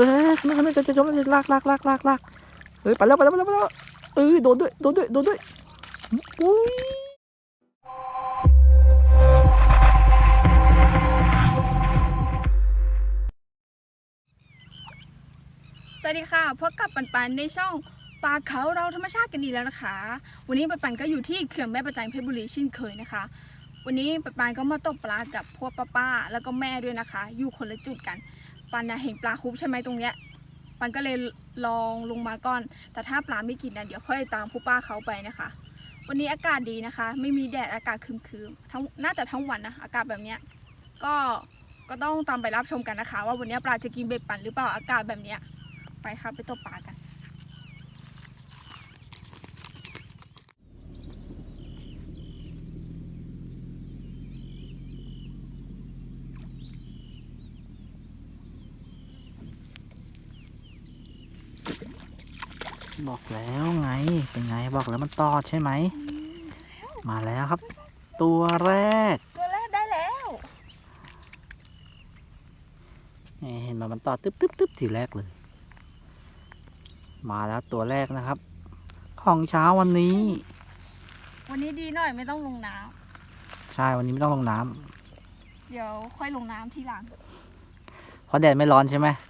ฮ้ยนั่นนั่นจะจะจมลากลากลากลากลากเฮ้ยไปแล้วไปแล้วไปแล้วไปแล้วเออโดนด้วยโดนด้วยโดนด้วยอุ้ยสวัสดีค่ะพบกับปันปันในช่องปลาเขาเราธรรมชาติกันดีแล้วนะคะ วันนี้ปันปันก็อยู่ที่เขื่อนแม่ประจันเพชรบุรีเช่นเคยนะคะ วันนี้ปันปันก็มาตกปลากับพวกป้าป้าๆแล้วก็แม่ด้วยนะคะ อยู่คนละจุดกัน ปันนะเห็นปลาคุบใช่ไหมตรงเนี้ยปันก็เลยลองลงมาก่อน แต่ถ้าปลาไม่กินนะเดี๋ยวค่อยตามผู้ป้าเขาไปนะคะ วันนี้อากาศดีนะคะ ไม่มีแดดอากาศคืมๆทั้งน่าจะทั้งวันนะอากาศแบบเนี้ยก็ก็ต้องตามไปรับชมกันนะคะ ว่าวันนี้ปลาจะกินเบ็ดปันหรือเปล่าอากาศแบบเนี้ยไปครับไปตกปลากัน บอกแล้วไง เป็นไงบอกแล้วมันตอดใช่ไหม มาแล้วครับ ตัวแรก ตัวแรกได้แล้วนี่เห็นไหมมันตอดตึ๊บตึ๊บตึ๊บทีแรกเลย มาแล้วตัวแรกนะครับ ของเช้าวันนี้ วันนี้ดีหน่อยไม่ต้องลงน้ใช่วันนี้ไม่ต้องลงน้ำำเดี๋ยวค่อยลงน้ำทีหลังเพราะแดดไม่ร้อนใช่ไหมใช่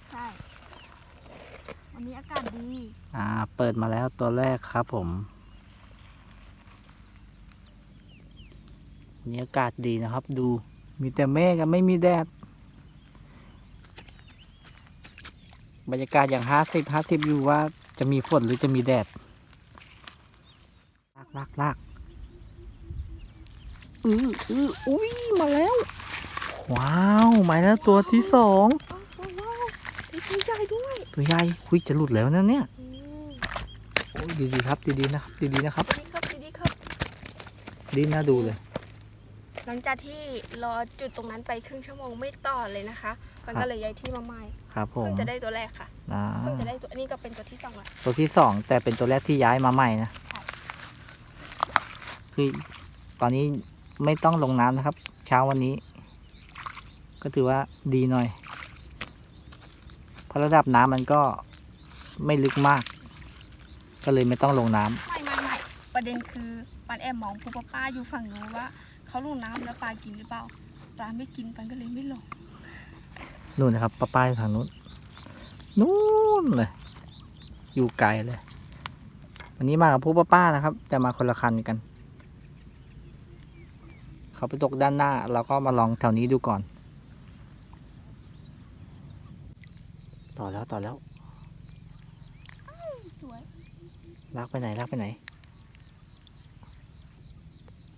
วันนี้อากาศดี อ่า เปิดมาแล้วตัวแรกครับผมวันนี้อากาศดีนะครับ ดู มีแต่เมฆกับไม่มีแดด บรรยากาศอย่างห้าสิบห้าสิบอยู่ว่าจะมีฝนหรือจะมีแดด ลากลากลากอืออืออุ้ย มาแล้ว ว้าว มาแล้วตัวที่สองว้าวว้าวมีตัวใหญ่ด้วย ตัวใหญ่คุยจะหลุดแล้วนะเนี่ยโอ้ยดีๆครับดีๆนะครับดีๆนะครับดีครับดีครับ ดีน่าดูเลย หลังจากที่รอจุดตรงนั้นไปครึ่งชั่วโมงไม่ต่อเลยนะคะ มันก็เลยย้ายที่มาใหม่ครับผมเพิ่งจะได้ตัวแรกค่ะอ่าเพิ่งจะได้ตัวอันนี้ก็เป็นตัวที่สองละตัวที่สองแต่เป็นตัวแรกที่ย้ายมาใหม่นะใช่คือตอนนี้ไม่ต้องลงน้ำนะครับ เช้าวันนี้ ก็ถือว่าดีหน่อย เพราะระดับน้ำมันก็ไม่ลึกมาก ก็เลยไม่ต้องลงน้ำไม่ไม่ไม่ประเด็นคือปันแอบมองผู้ป้าป้าอยู่ฝั่งนู้นว่าเขาลงน้ำแล้วปลากินหรือเปล่าปลาไม่กินปันก็เลยไม่ลงนู่นนะครับป้าป้าอยู่ทางนู้นนู่นเลยอยู่ไกลเลย วันนี้มากับพวกป้าป้านะครับ แต่มาคนละคันกัน เขาไปตกด้านหน้า เราก็มาลองแถวนี้ดูก่อน ต่อแล้วต่อแล้วสวยลากไปไหนลากไปไหน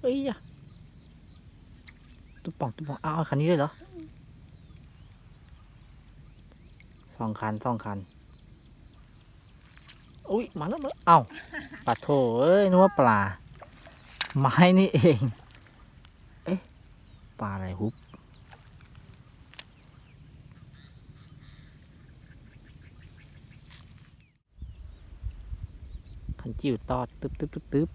เอ้ยอะตุ๊บป่องตุ๊บป่องอ้าวคันนี้เลยเหรอสองคันสองคันอุ้ยมาแล้วมาแล้วเอ้าปลาโถเอ้ยนึกว่าปลาไม้นี่เอง เอ๊ะปลาอะไรฮุบ ขันจิ๋วตอดตึ๊บตึ๊บตึ๊บตึ๊บ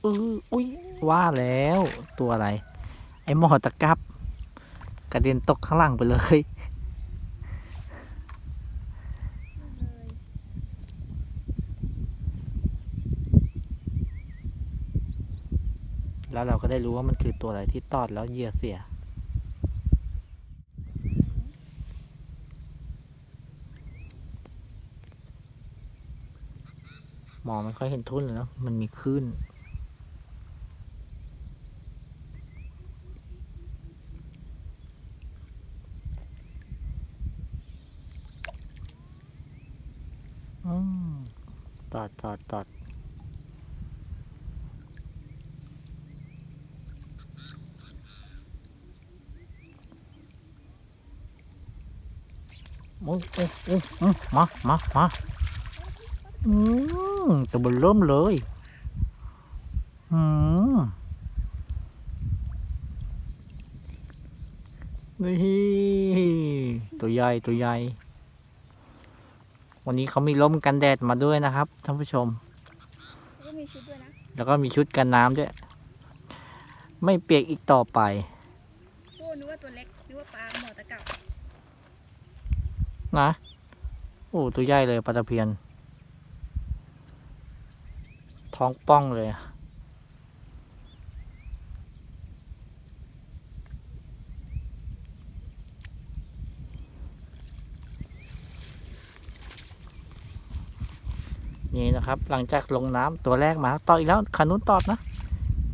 เอออุ้ยว่าแล้วตัวอะไร ไอหมอตะกับ กระเด็นตกข้างล่างไปเลย แล้วเราก็ได้รู้ว่ามันคือตัวอะไรที่ตอดแล้วเหยื่อเสีย มองไม่ค่อยเห็นทุ่นเลยเนาะมันมีคลื่นตอดตอดตอดโอ้โอ้โอ้ยอืมมามามาอืม ตัวบนเริ่มเลย อืมนี่ตัวใหญ่ตัวใหญ่ วันนี้เขามีร่มกันแดดมาด้วยนะครับท่านผู้ชมก็มีชุดด้วยนะ แล้วก็มีชุดกันน้ำด้วย ไม่เปียกอีกต่อไปโอ้นึกว่าตัวเล็กนึกว่าปลาหมอตะกับนะ โอ้ตัวใหญ่เลยปลาตะเพียน ท้องป้องเลยนี่นะครับ หลังจากลงน้ำตัวแรกมาต่ออีกแล้วคันนู้นตอดนะ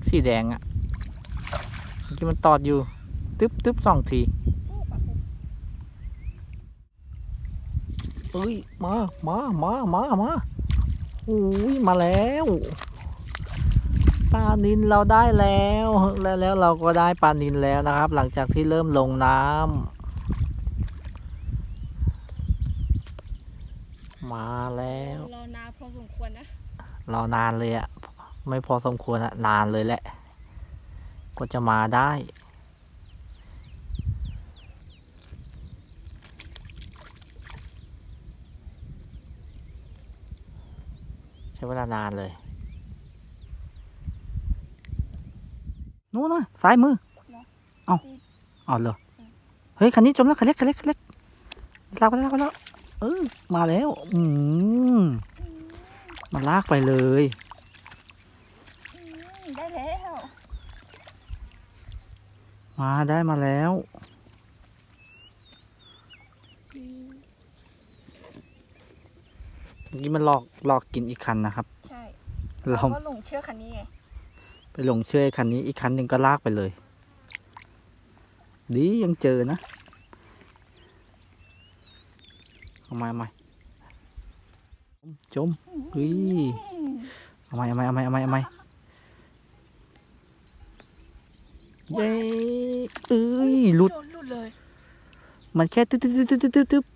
สีแดงอะ่ะเมื่อกี้มันตอดอยู่ ตึ๊บตึ๊บสองทีเอ้ย มา มา มา มา มา อ้ยมาแล้วปลานินเราได้แล้วแล้วแล้วเราก็ได้ปลานินแล้วนะครับ หลังจากที่เริ่มลงน้ำมาแล้วรอนานพอสมควรนะรอนานเลยอะไม่พอสมควรอะนานเลยแหละกว่าจะมาได้ ช้เวลานานเลยนู้นนะซ้ายมือ เอาเอาเลยเฮ้ย คันนี้จมแล้ว คันเล็ก คันเล็ก คันเล็กลากไปแล้วลากไปแล้ว เออ มาแล้ว อืมมันลากไปเลยอืมได้แล้ว มาได้มาแล้ว อืม เมื่อกี้มันหลอกหลอกกินอีกคันนะครับ ใช่เราเราก็หลงเชื่อคันนี้ไงไปหลงเชื่อไอ้คันนี้อีกคันหนึ่งก็ลากไปเลย ดียังเจอนะเอามาเอามาจมเฮ้ยอืมเอามาเอามาเอามาเอามาเอามาเย้เอ้ยหลุด โดนหลุดเลย มันแค่ตึ๊บตึ๊บตึ๊บตึ๊บตึ๊บตึ๊บโอ้โ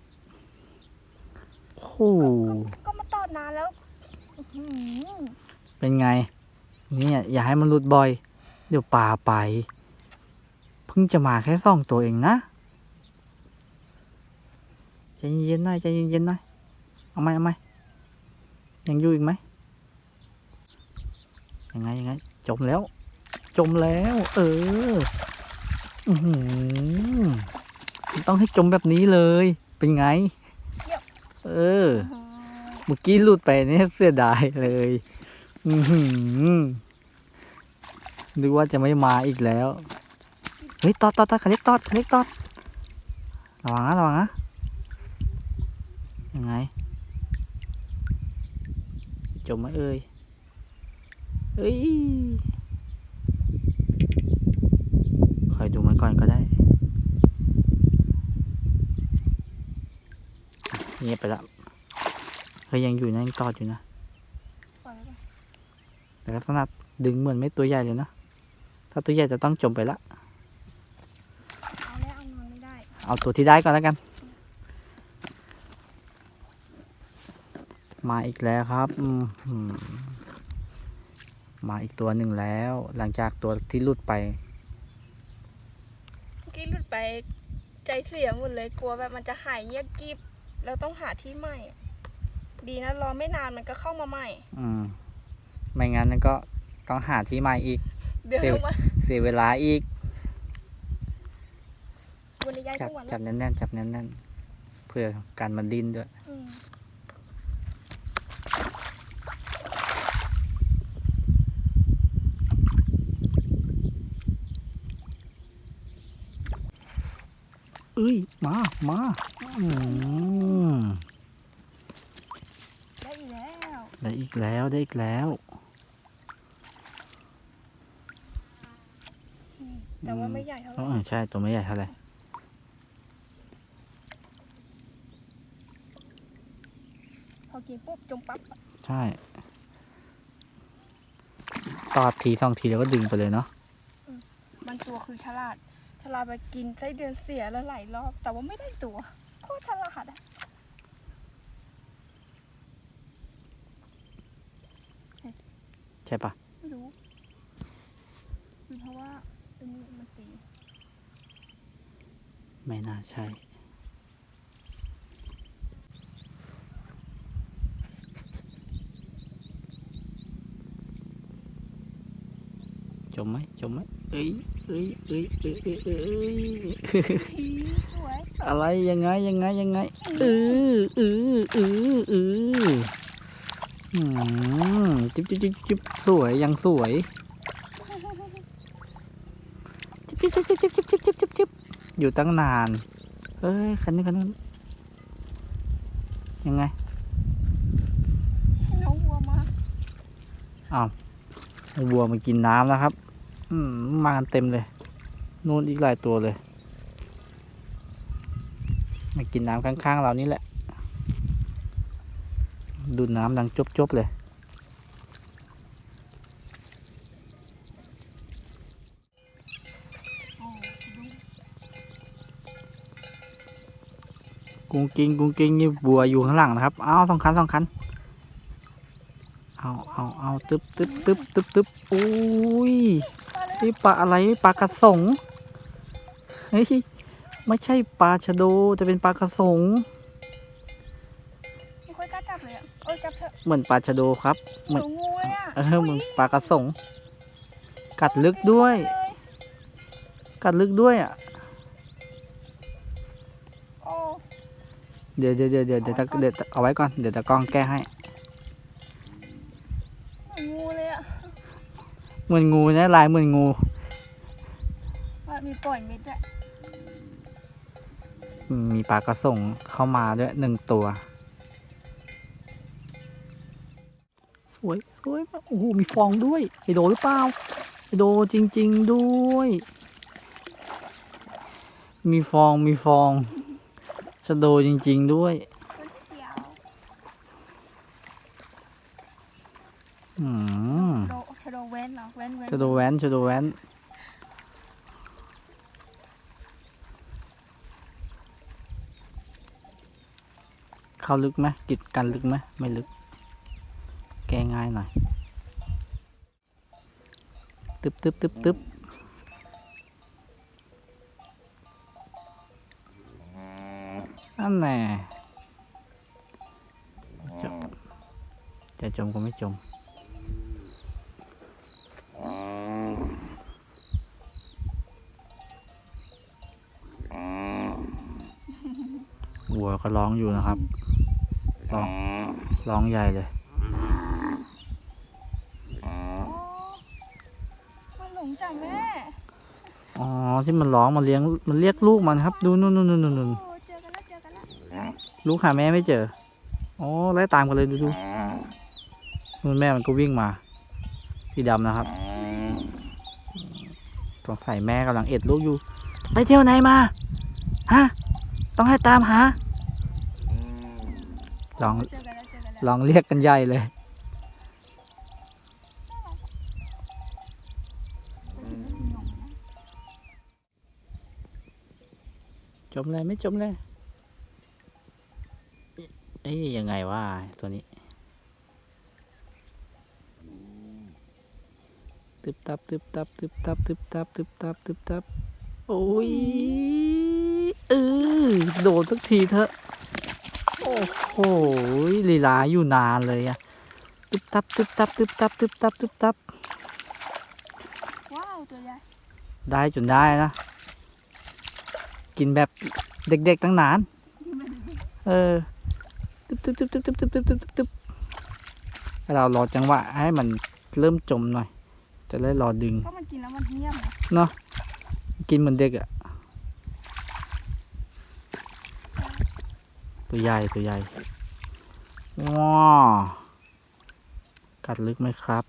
หก็มาตอดนานแล้วเป็นไง นี่อย่าให้มันหลุดบ่อย เดี๋ยวปลาไป เพิ่งจะมาแค่สองตัวเองนะใจเย็นๆหน่อยใจเย็นๆหน่อยเอาไหมเอาไหมยังอยู่อีกไหมยังไงยังไงจมแล้ว จมแล้ว เอออือหือมันต้องให้จมแบบนี้เลย เป็นไง เอออื้อหือเมื่อกี้หลุดไปเนี่ยเสียดายเลย อือหือนึกว่าจะไม่มาอีกแล้ว เฮ้ย ตอดตอดตอดขาเล็กตอดขาเล็กตอดระวังนะระวังนะ ยังไง จมไหมเอ่ยเอ้ยคอยดูมันก่อนก็ได้ เงียบไปละเฮ้ยยังอยู่นะยังตอดอยู่นะปล่อยไว้ก่อนแต่ลักษณะดึงเหมือนไม่ตัวใหญ่เลยนะ ถ้าตัวใหญ่จะต้องจมไปละ เอาแล้วเอานอนไม่ได้เอาตัวที่ได้ก่อนแล้วกัน มาอีกแล้วครับอืมหืมมาอีกตัวหนึ่งแล้ว หลังจากตัวที่หลุดไปเมื่อกี้หลุดไปใจเสียหมดเลยกลัวแบบมันจะหายเงียบกริบ แล้วต้องหาที่ใหม่อะดีนะรอไม่นานมันก็เข้ามาใหม่อืมไม่งั้นก็ต้องหาที่ใหม่อีก เดี๋ยวเซลล์ลงมาเสียเวลาอีก วันนี้ย้ายจับจังหวัดจัแล้วบแน่นๆจับแน่นๆเพื่อการมันดิ้นด้วย อืมเอ้ยมามาอืม ได้อีกแล้วได้อีกแล้วได้อีกแล้วอืมแต่ว่าไม่ใหญ่เท่าไหอ๋ร่อใช่ตัวไม่ใหญ่เท่าไหร่พอกินปุ๊บจมปั๊บอะใช่ตอดทีสองทีแล้วก็ดึงไปเลยเนาะมันตัวคือฉลาด ฉลาดไปกินไส้เดือนเสียแล้วหลายรอบ แต่ว่าไม่ได้ตัวโคตรฉลาดอะ ใช่ปะไม่รู้หรือเพราะว่าตัวนี้มันตีไม่น่าใช่ จมไหมจมไหมเอ้ยเอ้ยเอ้ยเอ้ยเอ้ยเอ้ยเอ้ยสวยอะไรยังไงยังไงยังไงเออเออเออเอออืม จิ๊บจิ๊บจิ๊บจิ๊บสวยยังสวย จิ๊บจิ๊บจิ๊บจิ๊บจิ๊บจิ๊บจิ๊บจิ๊บจิ๊บอยู่ตั้งนานเอ้ยคันนี้คันนี้ยังไงน้องวัวมาวัวมากินน้ำแล้วครับ อืมมากันเต็มเลยนู่นอีกหลายตัวเลยมากินน้ำข้างๆเรานี่แหละ ดูน้ำดังจบๆเลยกุ้งกิ้งกุ้งกิ้งนี่บัวอยู่ข้างหลังนะครับ เอาสองคันสองคัน เอาเอาเอาตึ๊บตึ๊บตึ๊บตึ๊บตึ๊บอุ้ยนี่ปลาอะไรปลากระสงเฮ้ยไม่ใช่ปลาชะโดจะเป็นปลากระสงไม่ค่ อยกล้าจับเลยอะเอ้ยจับเถอะเหมือนปลาชะโดครับเหมือนสูงงูเลยอะเออเหมือนปลากระสง กัดลึกด้วยเลยกัดลึกด้วยอะโอ้เดี๋ยวเดี๋ยวเดี๋ยวเดี๋ยวเดี๋ยวตะเดี๋ยวเอาไว้ก่อนเดี๋ยวตะกล้องแก้ให้เหมือนงูเลยอะเหมือนงูนะลายเหมือนงูมันมีปล่อยเม็ดด้วยอืมมีปลากระสงเข้ามาด้วยหนึ่งตัว สวยสวยมากโอ้โหมีฟองด้วยไอโดหรือเปล่าไอโดจริง ๆด้วย มีฟองมีฟองชะโดจริง ๆด้วยต้นเขียวอืมโดชะโดเว้นเหรอเว้นเว้นชะโดแว้นชะโดแว้นเข้าลึกไหมกิดกันลึกไหมไม่ลึก แก้ง่ายหน่อย ตึบตึบตึบตึบอันแน่จะจมก็ไม่จมวัวก็ร้องอยู่นะครับ ร้อง ร้องใหญ่เลย ที่มันร้องมันเลี้ยงมันเรียกลูกมันครับ ดูนู่นนู่นนู่นนู่นโอ้เจอกันแล้วเจอกันแล้วลูกหาแม่ไม่เจออ๋อไล่ตามกันเลยดูดูนู่นแม่มันก็วิ่งมา สีดำนะครับสงสัยแม่กำลังเอ็ดลูกอยู่ ไปเที่ยวไหนมาฮะต้องให้ตามหาลองเจอกันแล้วเจอกันแล้วลองเรียกกันใหญ่เลย มเลยไม่จมเลยเอ้ยยังไงวะตัวนี้ ตึบตับตึบตับตึบตับตึบตับตึบตับตึบตับโอ้ยเออโดนสักทีเถอะโอ้โหลีลาอยู่นานเลยอะตึบตับตึบตับตึบตับตึบตับตึบตับว้าวตัวใหญ่ได้จนได้นะ กินแบบเด็กๆตั้งนาน เออตึบตึบตึบตึบตึบตึบตึบตึบตึบให้เรารอจังหวะให้มันเริ่มจมหน่อย จะได้รอดึง ก็มันกินแล้วมันเหี้ยมนะเนาะกินเหมือนเด็กอะตัวใหญ่ตัวใหญ่ว้าวกัดลึกไหมครับ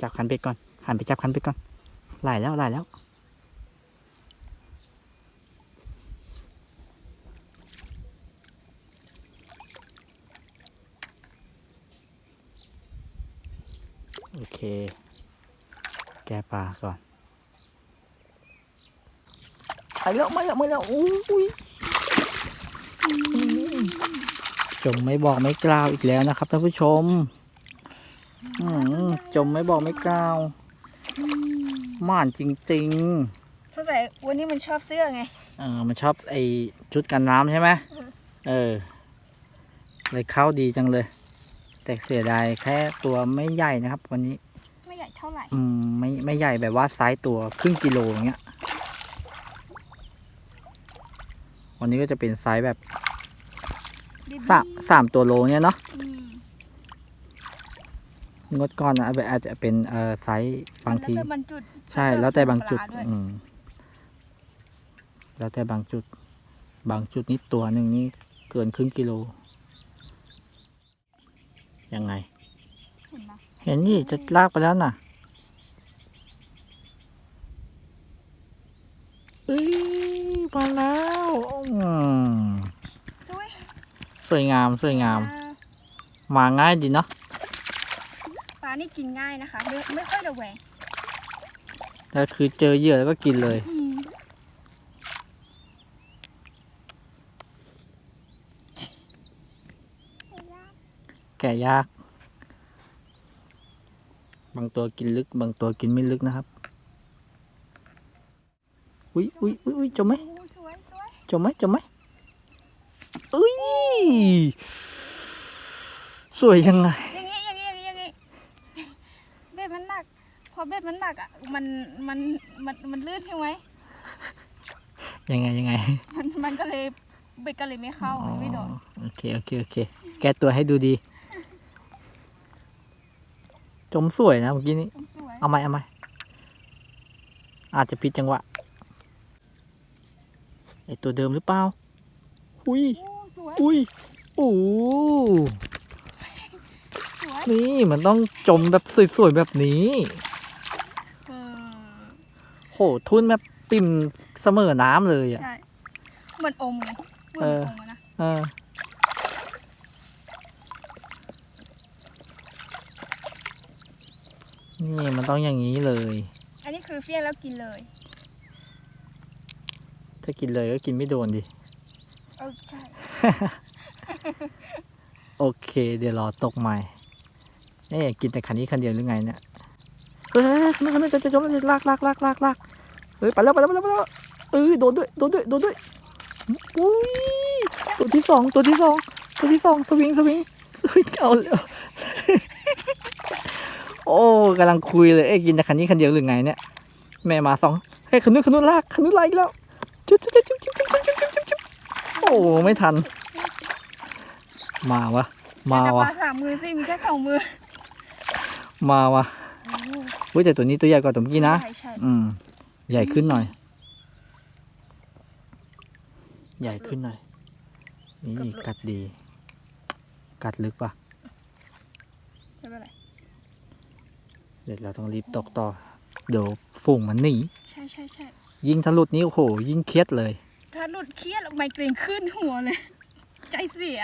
จับคันเบ็ดก่อน หันไปจับคันเบ็ดก่อนไหลแล้วไหลแล้ว เค แกะปลาก่อน ไปแล้วมาแล้วมาแล้วอุ้ยจมไม่บอกไม่กล่าวอีกแล้วนะครับท่านผู้ชมอืมจมไม่บอกไม่กล่าวม่านจริงสงสัยวันนี้มันชอบเสื้อไงๆเออมันชอบไอชุดกันน้ำใช่ไหมเออเลยเข้าดีจังเลย แต่เสียดายแค่ตัวไม่ใหญ่นะครับวันนี้เท่า ไหร่ อืมไม่ไม่ใหญ่แบบว่าไซส์ตัวครึ่งกิโลอย่างเงี้ย วันนี้ก็จะเป็นไซส์แบบบีบีสามสามตัวโลเนี่ยเนาะ อืมงดก่อนนะอาจจะเป็นเอ่อไซส์บางที แล้วแต่บางจุดใช่แล้วแต่บางจุดปลด้วยอืม แล้วแต่บางจุด บางจุดนี่ตัวหนึ่งนี่เกินครึ่งกิโล ยังไง เห็นไหมเห็นนี่จะลากไปแล้วน่ะ อ้ยมาแล้วอืมสวยสวยงามสวยงามอ่ามาง่ายดีเนาะปลานี่กินง่ายนะคะ ไม่ไม่ค่อยระแวงแล้วคือเจอเหยื่อแล้วก็กินเลย อืมแก่ยาก บางตัวกินลึก บางตัวกินไม่ลึกนะครับ อุ้ยอุ้ยอุ้ยอุ้ยจมไหมโอ้สวยสวยจมไหมจมไหมอุ้ยสวยยังไงอย่างงี้อย่างงี้อย่างงี้อย่างงี้เบ็ดมันหนัก พอเบ็ดมันหนักอะมันมันมันมันลื่นใช่ไหมยังไงยังไง มันมันก็เลยเบ็ดก็เลยไม่เข้าไม่โดนอ๋อโอเคโอเคโอเค แก้ตัวให้ดูดี จมสวยนะเมื่อกี้นี้สวยเอาไหมเอาไหมอาจจะผิดจังหวะ ไอตัวเดิมหรือเปล่า อุ้ยโอ้สวย อุ้ย โอ้สวย นี่มันต้องจมแบบสวยๆแบบนี้ เออ โห ทุ่นแบบปิ่มเสมอน้ำเลยอะ ใช่ เหมือนอมไงเหมือนเอออมอะนะ เออ นี่มันต้องอย่างนี้เลย อันนี้คือเฟี้ยงแล้วกินเลย ถ้ากินเลยก็กินไม่โดนดิเออใช่โอเค เดี๋ยวรอตกใหม่นี่กินแต่คันนี้คันเดียวหรือไงเนี่ยเฮ้ยคันนี้คันนี้จะจะจมจะลากลากลากลากลากเฮ้ยไปแล้วไปแล้วไปแล้วไปแล้วเออโดนด้วยโดนด้วยโดนด้วยอุ้ยตัวที่สองตัวที่สองตัวที่สองสวิงสวิงสวิงเอาเลยโอ้กำลังคุยเลยเอ้ยกินแต่คันนี้คันเดียวหรือไงเนี่ยแม่มาสองเฮ้ยคันนู้นคันนู้นลากคันนู้นลากอีกแล้ว จุ๊บจุ๊บจุ๊บจุ๊บจุ๊บจุ๊บจุ๊บจุ๊บจุ๊บโอ้ไม่ทัน มาวะ มาวะ ลาสามมือสิมีแค่สองมือมาวะเฮ้ยแต่ตัวนี้ตัวใหญ่กว่าตัวเมื่อกี้นะ ใช่ใช่อืม ใหญ่ขึ้นหน่อย ใหญ่ขึ้นหน่อย นี่กัดดี กัดลึกปะไม่เป็นไรเดี๋ยวเราต้องรีบตกต่อ เดี๋ยวฝูงมันหนีใช่ใช่ใช่ยิ่งทะลุนี้โอ้โห ยิ่งเครียดเลย ถ้าหลุดเครียดไมเกรนขึ้นหัวเลย ใจเสีย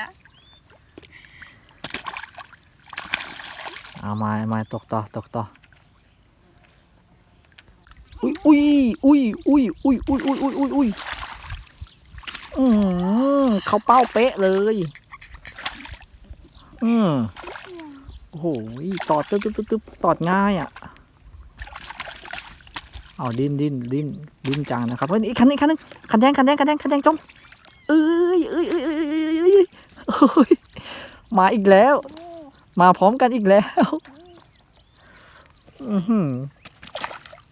เอามาเอามาตกต่อตกต่ออุ้ยอุ้ยอุ้ยอุ้ยอุ้ยอุ้ยอุ้ยอุ้ยอุ้ยอุ้ยอืมเขาเป้าเป๊ะเลยอืมโอ้โหตอดตึ๊บตึ๊บตึ๊บตึ๊บตอดง่ายอะ เอาดิ้นดิ้นดิ้นดิ้นจังนะครับเฮ้อีกคันนึงคันนึงคันแดงคันแดงคันแดงคันแดงจมเอ้ยเอ้ยเอ้ยเอ้ยเอ้ยมาอีกแล้ว มาพร้อมกันอีกแล้วอือ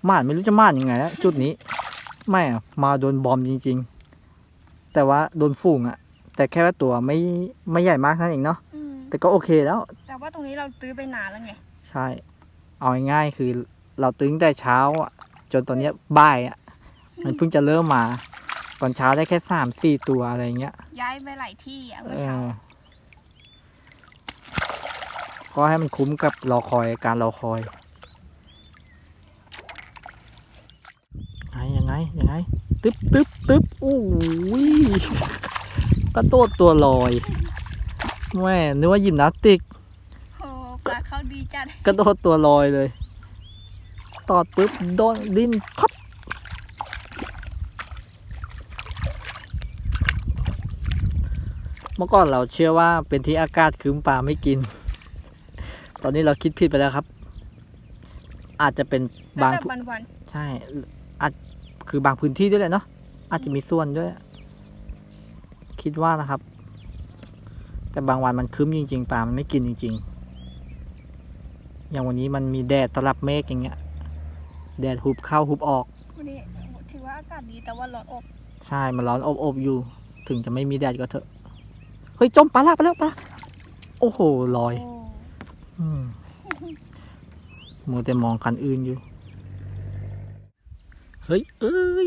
มาดไม่รู้จะมาดยังไงแล้วจุดนี้ไม่มาโดนบอมจริง ๆ แต่ว่าโดนฝูงอะแต่แค่ว่าตัวไม่ไม่ใหญ่มากนั่นเองเนาะแต่ก็โอเคแล้ว แต่ว่าตรงนี้เราตื้อไปนานแล้วไง ใช่ เอาง่ายๆคือเราตื้อตั้งแต่เช้าอะ จนตอนเนี้ยบ่ายอะมันเพิ่งจะเริ่มมา ตอนเช้าได้แค่สามสี่ตัวอะไรเงี้ย ย้ายไปหลายที่อะเอเมื่อเช้าอก็ให้มันคุ้มกับรอคอยการรอคอยไงยังไงยังไงตึ๊บตึ๊บตึ๊บโอ้ยกระโดดตัวลอยแม่นึกว่ายิมนาสติกโอ้ปลาเขาดีจัดกระโดดตัวลอยเลย ตอดปุ๊บโดนดิ้นพับเมื่อก่อนเราเชื่อว่าเป็นที่อากาศคืมปลาไม่กิน ตอนนี้เราคิดผิดไปแล้วครับ อาจจะเป็นแล้วบางแต่พื้นวันวันใช่อาจคือบางพื้นที่ด้วยแหละเนาะอาจจะมีส่วนด้วย คิดว่านะครับ แต่บางวันมันคืมจริง ๆปลามันไม่กินจริง ๆ อย่างวันนี้มันมีแดดสลับเมฆอย่างเงี้ย แดดหุบเข้าหุบออก วันนี้ถือว่าอากาศดีแต่ว่าร้อนอบใช่ มันร้อนอบอบๆอยู่ ถึงจะไม่มีแดดก็เถอะ เฮ้ย จมปลาละไปแล้วปลาโอ้โหลอยโอ้อืมมัวแต่มองคันอื่นอยู่ เฮ้ย เอ้ย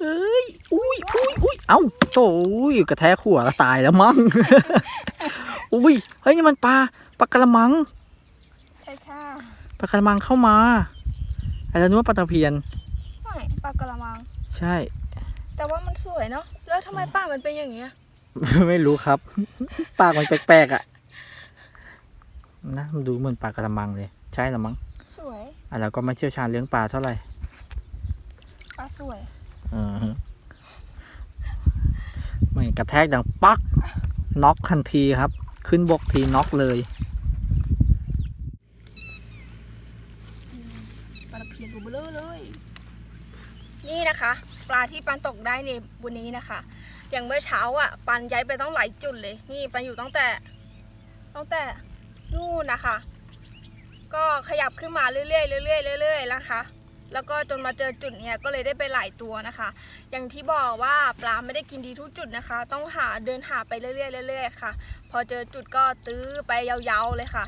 เอ้ย อุ้ยอุ้ยอุ้ยเอ้าโถ่ยกระแทกหัวแล้วตายแล้วมั้ง อุ้ย เฮ้ย นี่มันปลา ปลากระมัง ใช่ค่ะ ปลากระมังเข้ามา ไอ้เรานึกว่าปลาตะเพียนไม่ปลากระมัง ใช่ แต่ว่ามันสวยเนาะแล้วทำไมปากมันเป็นอย่างเงี้ย ไม่รู้ครับ ปากมันแปลกๆอะนะมันดูเหมือนปลากระมังเลย ใช่หรือมั้งสวยอะเราก็ไม่เชี่ยวชาญเลี้ยงปลาเท่าไหร่ปลาสวยเออฮะไม่กระแทกดังปักน็อกทันทีครับ ขึ้นบกทีน็อกเลย ปลาตะเพียนตัวเบลอเลย นี่นะคะ ปลาที่ปันตกได้ในวันนี้นะคะ อย่างเมื่อเช้าอะ ปันย้ายไปต้องหลายจุดเลย นี่ปันอยู่ตั้งแต่ ตั้งแต่นู่นนะคะ ก็ขยับขึ้นมาเรื่อยๆเรื่อยๆเรื่อยๆนะคะ แล้วก็จนมาเจอจุดเนี้ยก็เลยได้ไปหลายตัวนะคะ อย่างที่บอกว่าปลาไม่ได้กินดีทุกจุดนะคะ ต้องหาเดินหาไปเรื่อยๆเรื่อยๆค่ะ พอเจอจุดก็ตื้อไปยาวๆเลยค่ะ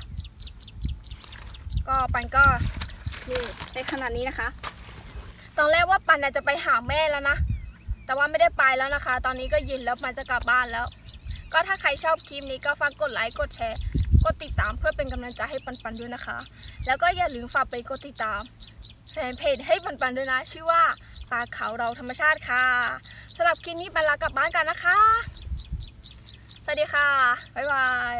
ก็ปันก็นี่ในขนาดนี้นะคะ อนแรกว่าปันจะไปหาแม่แล้วนะ แต่ว่าไม่ได้ไปแล้วนะคะ ตอนนี้ก็เยินแล้วปันจะกลับบ้านแล้ว ก็ถ้าใครชอบคลิปนี้ก็ฝากกดไลค์ กดแชร์ กดติดตามเพื่อเป็นกำลังใจให้ปันปันด้วยนะคะ แล้วก็อย่าลืมฝากไปกดติดตามแฟนเพจให้ปันปันด้วยนะ ชื่อว่าปลาเขาเราธรรมชาติค่ะสำหรับคลิปนี้ปันลากลับบ้านกันนะคะ สวัสดีค่ะ บ๊ายบาย